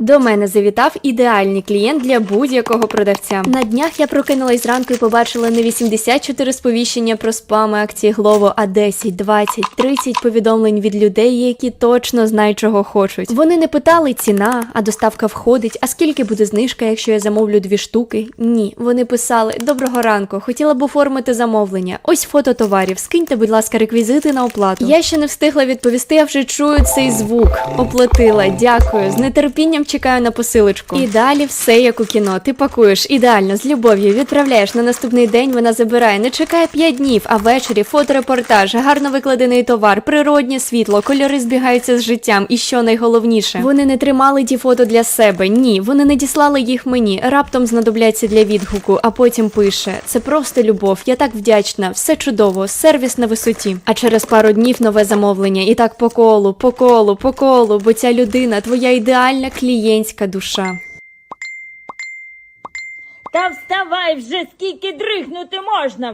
До мене завітав ідеальний клієнт для будь-якого продавця. На днях я прокинулась зранку і побачила не 84 сповіщення про спами акції Глово, а 10, 20, 30 повідомлень від людей, які точно знають, чого хочуть. Вони не питали ціна, а доставка входить. А скільки буде знижка, якщо я замовлю дві штуки? Ні, вони писали Доброго ранку, хотіла б оформити замовлення. Ось фото товарів. Скиньте, будь ласка, реквізити на оплату. Я ще не встигла відповісти, а вже чую цей звук. Оплатила, дякую. З нетерпінням чекаю на посилочку. І далі все як у кіно. Ти пакуєш ідеально з любов'ю, відправляєш на наступний день. Вона забирає. Не чекає 5 днів, а ввечері фоторепортаж, гарно викладений товар, природнє світло, кольори збігаються з життям. І що найголовніше, вони не тримали ті фото для себе. Ні, вони не діслали їх мені. Раптом знадобляться для відгуку, а потім пише: це просто любов. Я так вдячна, все чудово, сервіс на висоті. А через пару днів нове замовлення. І так по колу, по колу, по колу, бо ця людина твоя ідеальна клієнтська душа. Та вставай вже, скільки дрихнути можна